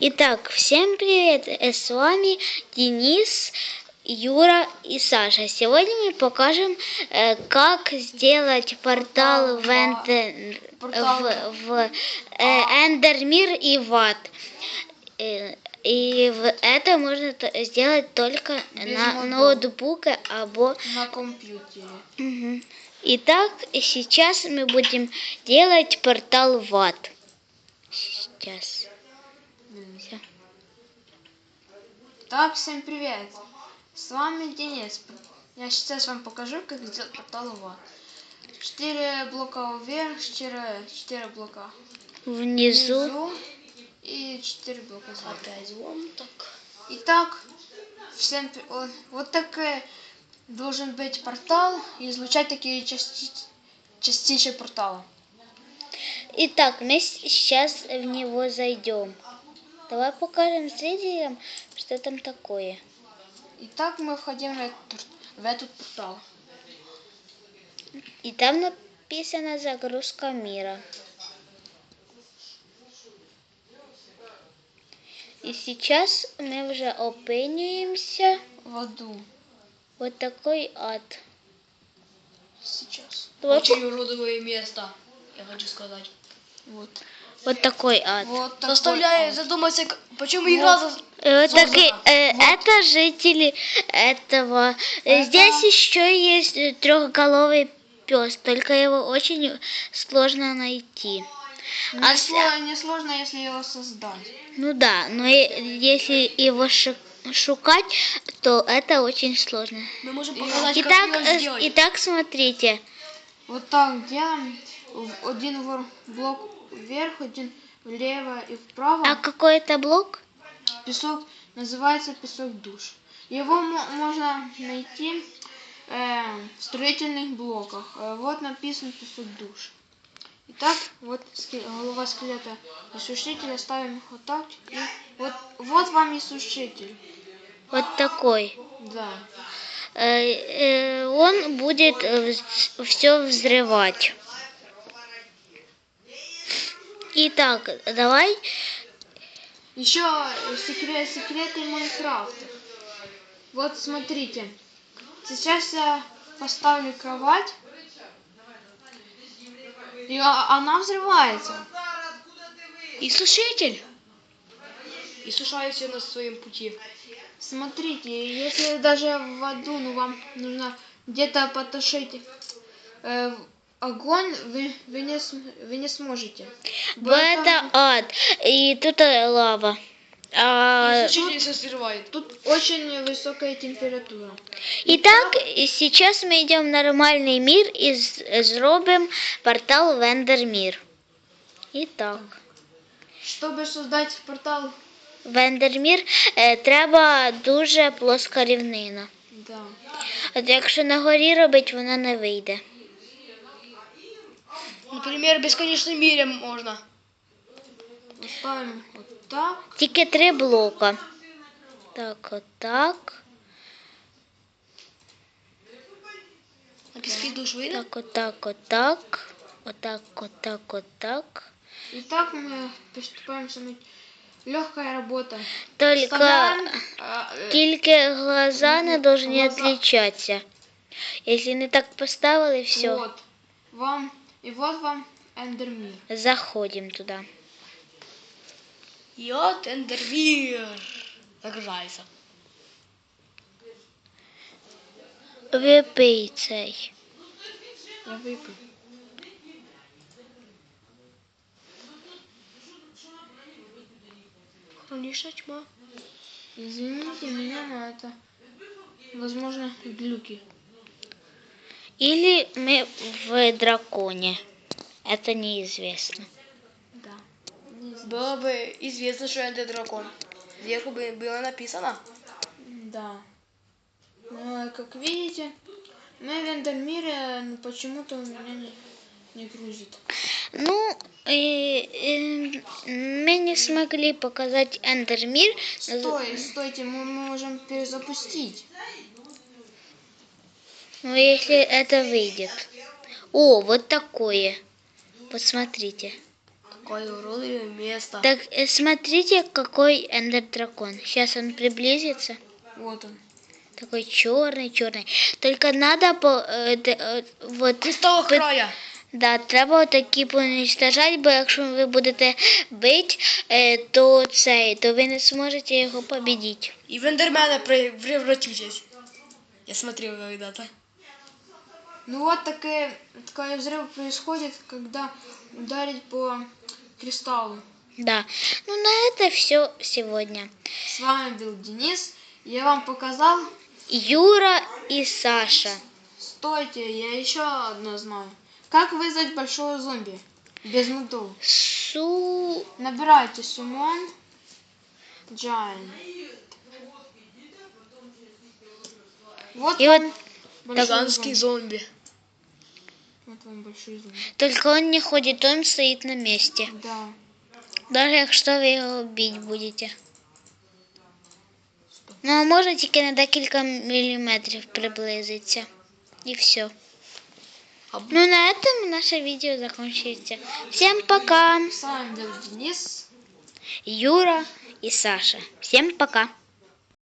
Итак, всем привет! Э, С вами Денис, Юра и Саша. Сегодня мы покажем, э, как сделать портал в, Эндер, в, в э, Эндермир и в ад. И это можно сделать только Без на модов. ноутбуке або на компьютере. Мгм. Итак, сейчас мы будем делать портал в ад. Сейчас. Так, всем привет! С вами Денис. Я сейчас вам покажу, как сделать портал ад. Четыре блока вверх, четыре, четыре блока Внизу. внизу и четыре блока сверху. Опять вон так. Итак, всем вот такой должен быть портал и излучать такие части, частички портала. Итак, мы сейчас в него зайдем. Давай покажем зрителям, что там такое. Итак, мы входим в этот, в этот портал. И там написано загрузка мира. И сейчас мы уже опениваемся. В аду. Вот такой ад. Сейчас. Очень уродовое место, я хочу сказать. Вот. Вот такой ад. Вот такой ад. задуматься, почему игра... за- Э, Вот такие, э, это жители этого. Э, Это- Здесь еще есть э, трехголовый пес, только его очень сложно найти. Не, А с- сло- не сложно, если его создать. Ну да, но если его шу- шукать, то это очень сложно. Мы можем показать, Итак, как его сделать. итак, смотрите. Вот так делаем. В- Один вор- блок вверх, один влево и вправо. А какой это блок? Песок называется песок душ. Его мо- можно найти э, в строительных блоках. Э, вот написан песок душ. Итак, вот голова скелета и сушителя ставим вот так. И вот, вот вам и сушитель. Вот такой. Да. Э, э, Он будет все взрывать. Итак, давай. Еще секрет, секреты Майнкрафта. Вот смотрите. Сейчас я поставлю кровать. И а- она взрывается. И сушитель. И сушаю все на своем пути. Смотрите, если даже в аду, ну вам нужно где-то потушить э, огонь, вы, вы, не, см- вы не сможете. Бо это ад. И тут э, лава. А, И сушитель все срывает. Тут очень высокая температура. Итак, и сейчас мы идем в нормальный мир и з- зробимо портал в Ендермір. Итак, Чтобы создать портал, в Ендермір е, треба дуже плоска рівнина. да. От якщо на горі робить, вона не вийде. Например, в бесконечном мире можно. Ставим вот так. Тільки три блока. Так, отак. На песке душ выйдет? Так, отак, отак. Отак, отак, отак. Итак, мы приступаем самой легкая работа. Только Вставляем, а, тільки глаза не должны Глаза. отличаться. Если не так поставили, все, Вот. Вам и вот вам эндермир. заходим туда. Йот Эндермир. Загружается. Випий цей. Я выпью. Хроничная тьма. Извините меня, но это, возможно, глюки. Или мы в драконе. Это неизвестно. Да. Было бы известно, что это дракон. Сверху бы было написано. Да. Но, как видите, мы в эндермире но почему-то у меня не, не грузит. Ну, э, э, мы не смогли показать Эндермир. Стой, стойте, мы можем перезапустить. Ну, если это выйдет. О, вот такое. Посмотрите. Какое уродливое место. Так, э, смотрите, какой эндер дракон. Сейчас он приблизится. Вот он. Такой черный, черный. Только надо по де- е, вот З того пи- края. Да, треба такі поничтожати, бо якщо ви будете бити, е, то цей, то ви не зможете його победити. И в эндермена при- превратитесь. Я смотрел когда-то. Ну вот такой, такой взрыв происходит, когда ударить по кристаллу. Да. Ну на это все сегодня. С вами был Денис. Я вам показал. Юра и Саша. Стойте, я еще одно знаю. Как вызвать большого зомби? Без нудов. Су... Набирайте сумон. Giant. Вот И вот большой Гигантский зомби. зомби. Вот вам большой зомби. Только он не ходит, он стоит на месте. Да. Даже якщо ви його бити будете. Ну, а може тільки на декілька міліметрів приблизиться. І все. А Ну, на этом наше видео закончится. Всем пока. С вами был Денис. Юра и Саша. Всем пока.